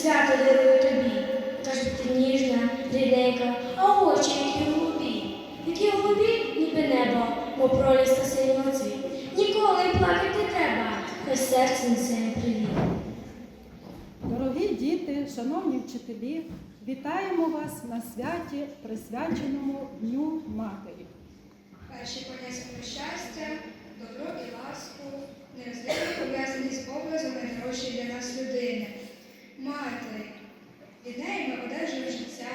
свято дарую тобі. Кажуть, ти ніжна, рідненька, а очі, які голубі, які голубі, ніби небо, мов проліска синього цвіт. Ніколи плакати не треба, хай серце несе привіт. Дорогі діти, шановні вчителі, вітаємо вас на святі, присвяченому Дню Матері. Перші понесемо щастя, добро і ласку, нерозривно пов'язані з образом найдорожчої для нас людини. Матері. Від неї ми одержуємо життя,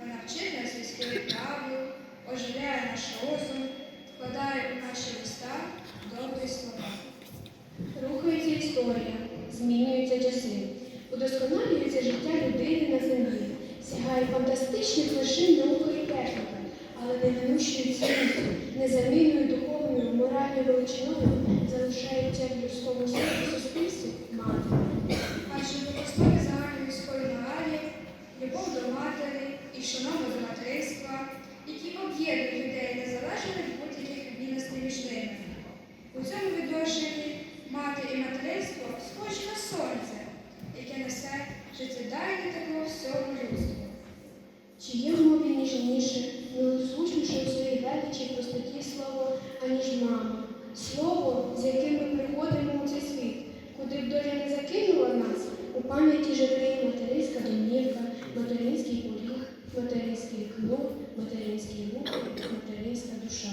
вона вчить нас військові правил, оживляє наш розум, вкладає у наші уста добрі слова. Рухається історія, змінюються часи, удосконалюється життя людини на землі, сягає фантастичних вершин науки і техніка, але неминучою цінністю, незамінною духовною, моральною величиною залишається в людському суспільстві мати. Адже в основі загальнолюдської моралі любов до матері і шанова до материнства, які об'єднують людей незалежно від будь-яких відмінностей між ними. У цьому відношенні мати і материнство схожі на сонце, яке несе життєдайне тепло всьому людству. Чи є в мові ніжніше, неозвучніше у своїй величі і простоті аніж? Слово, з яким ми приходимо у цей світ, куди б доля не закинула нас, у пам'яті живе материнська домівка, материнський поріг, материнський клуб, материнський рух, материнська душа.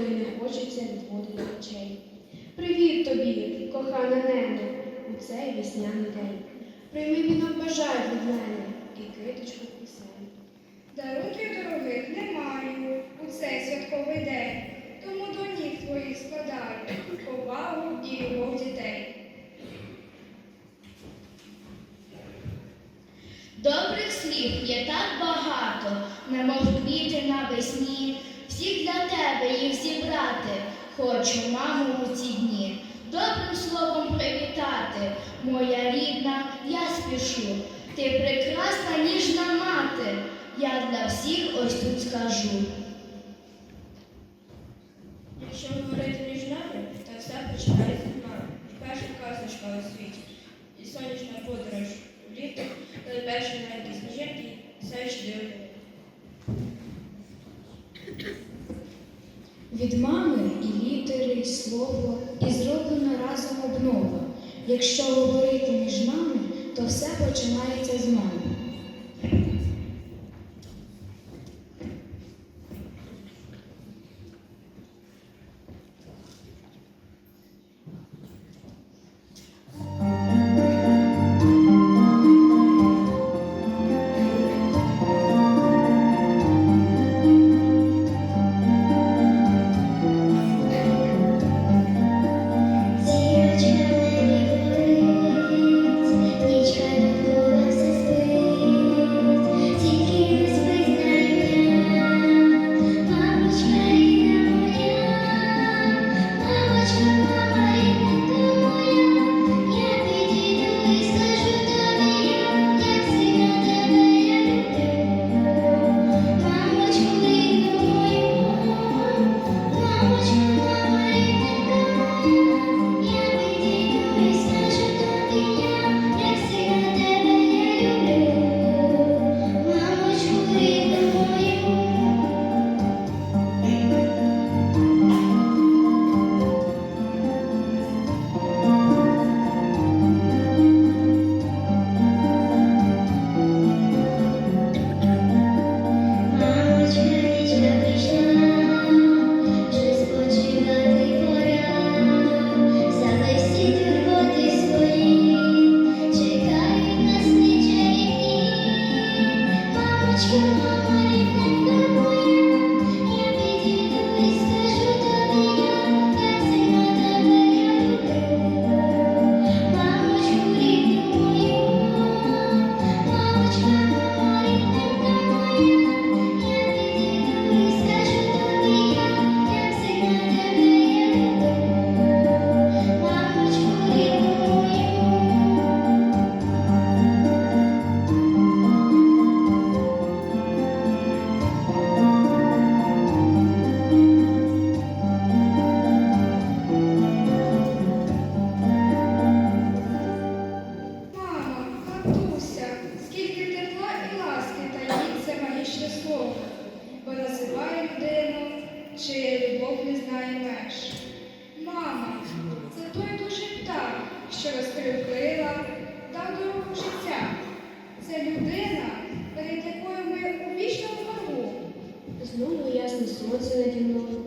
Якої не хочеться відводити очей. Привіт тобі, кохана небо, у цей весняний день. Прийми вінок бажань від мене і киточку пісень. Дарунків дорогих не маю у цей святковий день, тому до ніг твоїх складаю повагу і любов дітей. Добрих слів є так багато, немов квіти навесні. Всіх для тебе їх зібрати, хочу маму у ці дні. Добрим словом привітати, моя рідна, я спішу. Ти прекрасна ніжна мати, я для всіх ось тут скажу. Якщо говорити між нами, то все починається з мами. Перша казочка у світі. І сонячна подорож в літо, коли перші навіть сніжинки, все чудово. Від мами і літери, слово, і зроблено разом обнова. Якщо говорити між нами, то все починається з мами. Знову ясне сонце наді мною,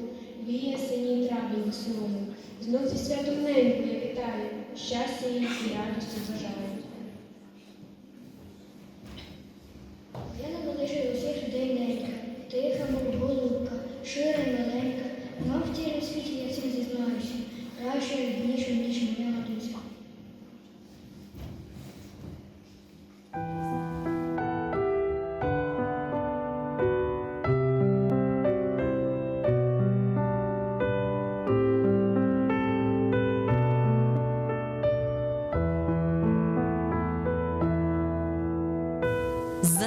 віє синій травні весною. Знов зі святом неньку я вітаю, щастя їй і радості бажаю.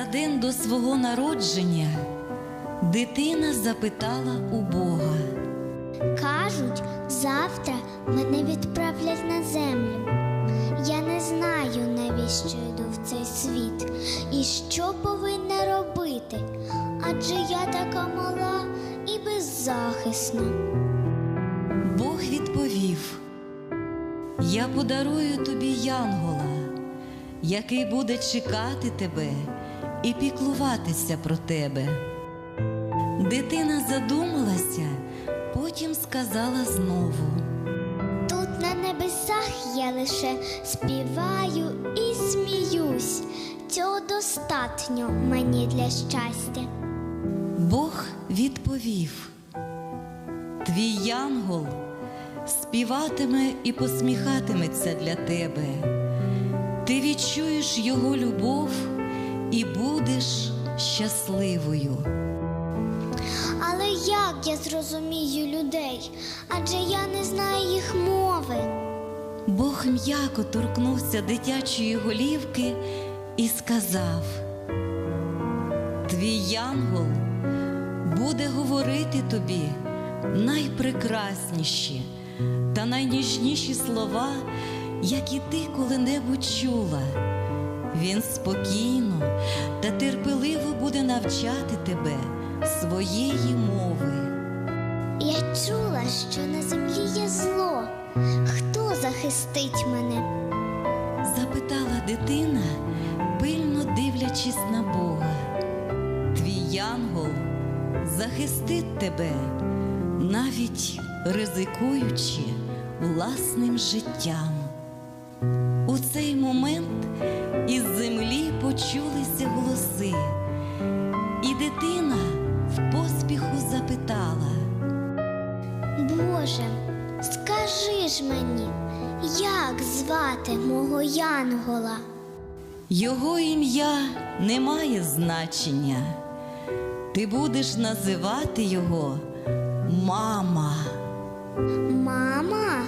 За день до свого народження дитина запитала у Бога. Кажуть, завтра мене відправлять на землю. Я не знаю, навіщо йду в цей світ і що повинна робити, адже я така мала і беззахисна. Бог відповів: Я подарую тобі янгола, який буде чекати тебе і піклуватися про тебе. Дитина задумалася, потім сказала знову. Тут на небесах я лише співаю і сміюсь. Цього достатньо мені для щастя. Бог відповів: Твій янгол співатиме і посміхатиметься для тебе. Ти відчуєш його любов і будеш щасливою. Але як я зрозумію людей? Адже я не знаю їх мови. Бог м'яко торкнувся дитячої голівки і сказав: Твій янгол буде говорити тобі найпрекрасніші та найніжніші слова, які ти коли-небудь чула. Він спокійно та терпеливо буде навчати тебе своєї мови. Я чула, що на землі є зло. Хто захистить мене? запитала дитина, пильно дивлячись на Бога. Твій янгол захистить тебе, навіть ризикуючи власним життям. У цей момент із землі почулися голоси, і дитина в поспіху запитала. Боже, скажи ж мені, як звати мого янгола? Його ім'я не має значення. Ти будеш називати його мама. Мама?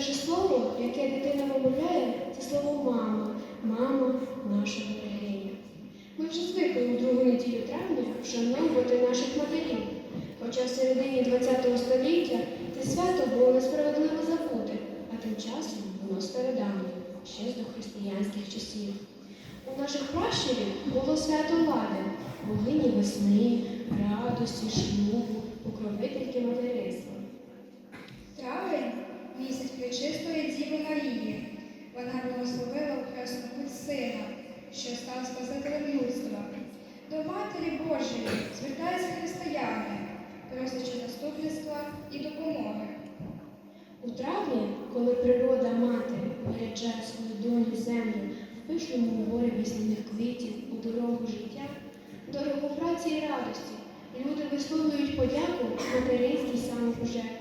Перше слово, яке дитина вимовляє, це слово мама, мама наша берегиня. Ми вже звикли у другу неділю травня вшановувати наших матерів. Хоча в середині ХХ століття це свято було несправедливо забуте, а тим часом воно стародавнє, ще з дохристиянських часів. У наших пращурів було свято лади, богині весни, радості, шлюбу, покровительки материнства. Травень місяць причистої Діви Марії. Вона благословила хресну путь сина, що став Спасителем людства. До Матері Божої звертаються християни, просячи заступництва і допомоги. У травні, коли природа матері виряджає свою доню землю в пишному морі весняних квітів у дорогу життя, дорогу праці і радості, люди висловлюють подяку материнській самопожертві.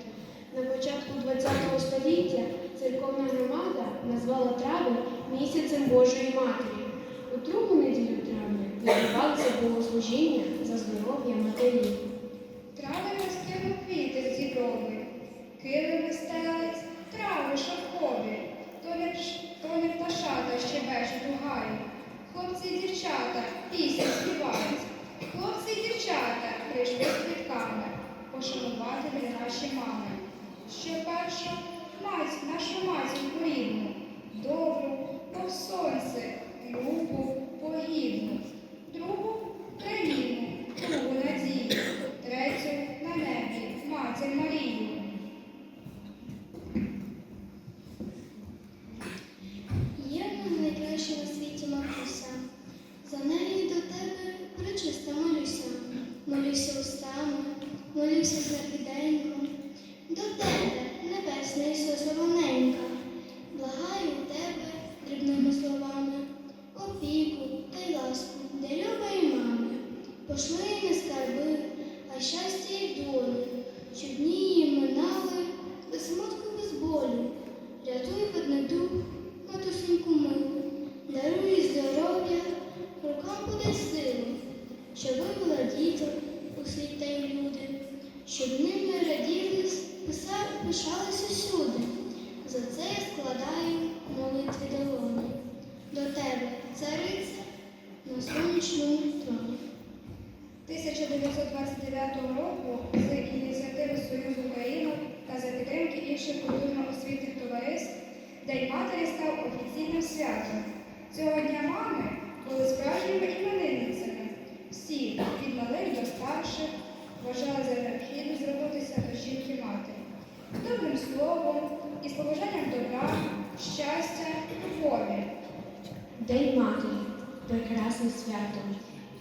На початку ХХ століття церковна громада назвала травень місяцем Божої Матері. У другу неділю травня відбувалося богослужіння за здоров'я матерів. Травень розкинув квіти з діброви, килими стелець, трави шовкові, то не, то не пташата щебечуть у гаю. Хлопці і дівчата пісні співають. Хлопці і дівчата прийшли з квітками пошанувати наші мами. Що перша мать, нашу матінку рідну, добру, мов сонце, любу, погідну, другу країну, другу надію, третю на небі, матір Марію. Словом і з побажанням добра, щастя, любові. День матері. Прекрасне свято.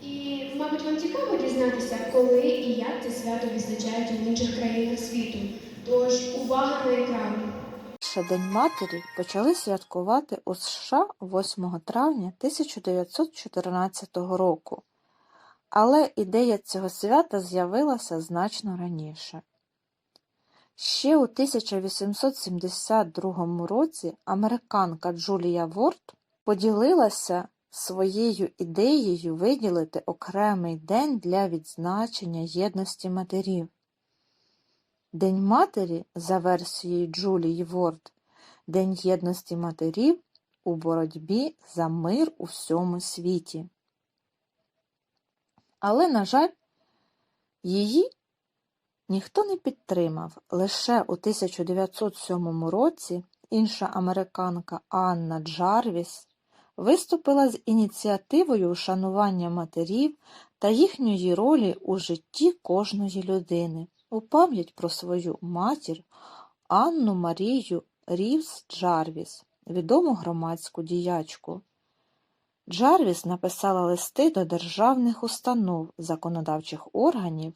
І, мабуть, вам цікаво дізнатися, коли і як це свято відзначають в інших країнах світу. Тож увага на екран. Ще День матері почали святкувати у США 8 травня 1914 року, але ідея цього свята з'явилася значно раніше. Ще у 1872 році американка Джулія Ворд поділилася своєю ідеєю виділити окремий день для відзначення єдності матерів. День матері, за версією Джулії Ворд, День єдності матерів у боротьбі за мир у всьому світі. Але, на жаль, її ніхто не підтримав. Лише у 1907 році інша американка Анна Джарвіс виступила з ініціативою вшанування матерів та їхньої ролі у житті кожної людини у пам'ять про свою матір Анну Марію Рівс Джарвіс, відому громадську діячку. Джарвіс написала листи до державних установ, законодавчих органів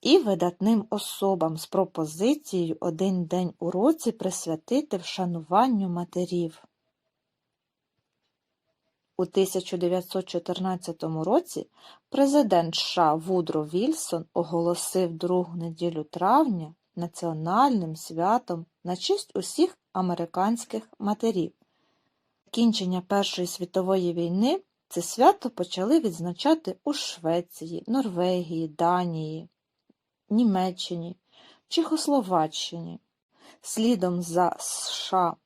і видатним особам з пропозицією один день у році присвятити вшануванню матерів. У 1914 році президент США Вудро Вільсон оголосив другу неділю травня національним святом на честь усіх американських матерів. Закінчення Першої світової війни це свято почали відзначати у Швеції, Норвегії, Данії, Німеччині, Чехословаччині. Слідом за США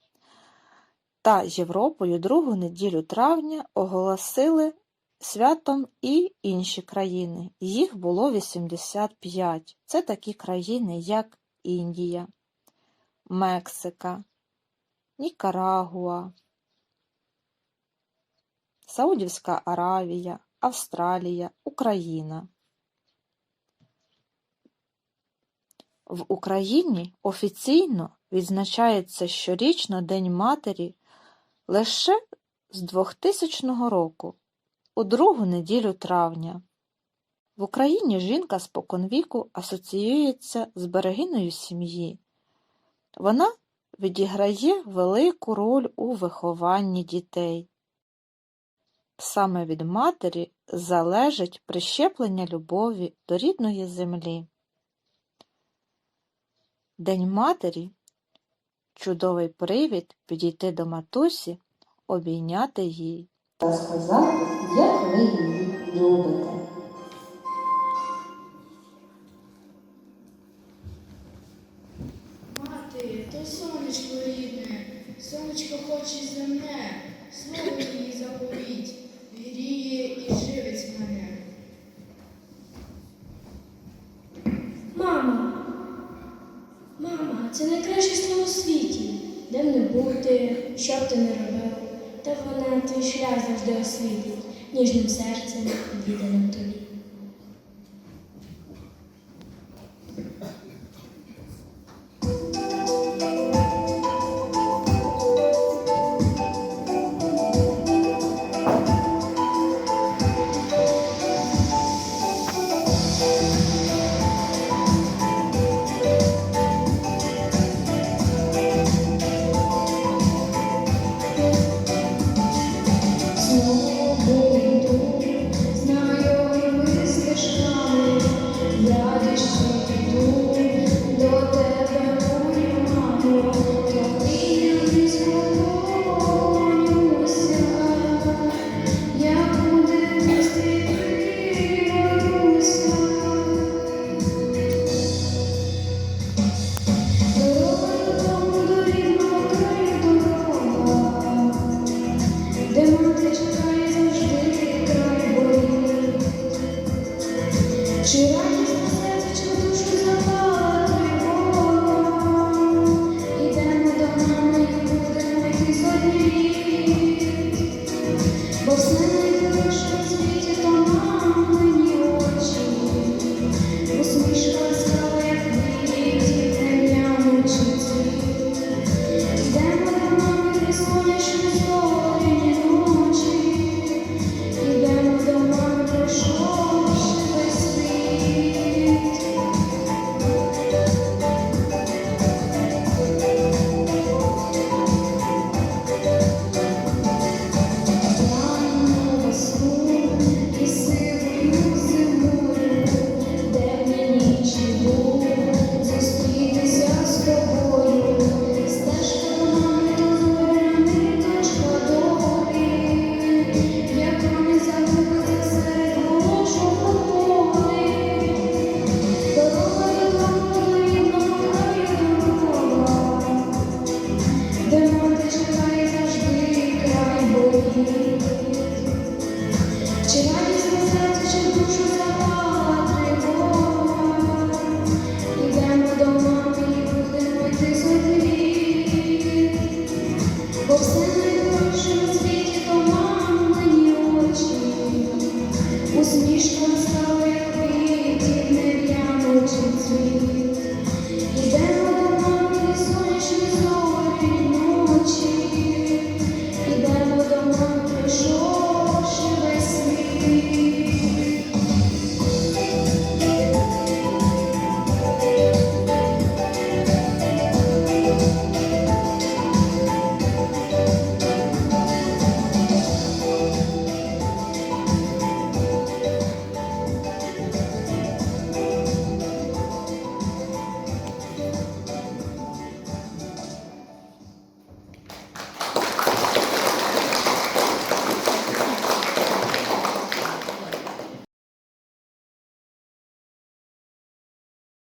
та Європою другу неділю травня оголосили святом і інші країни. Їх було 85. Це такі країни, як Індія, Мексика, Нікарагуа, Саудівська Аравія, Австралія, Україна. В Україні офіційно відзначається щорічно День Матері лише з 2000 року, у другу неділю травня. В Україні жінка споконвіку асоціюється з берегиною сім'ї. Вона відіграє велику роль у вихованні дітей. Саме від матері залежить прищеплення любові до рідної землі. День матері чудовий привід підійти до матусі, обійняти її та сказати, як ви її любите. Мати, то сонечко рідне, сонечко хоче земне, слово її заповіть, гріє і живить мене. Мама, це у світі, де б не бути, що б ти не робив, та вона твій шлях завжди освітить, ніжним серцем відданим тобі. Você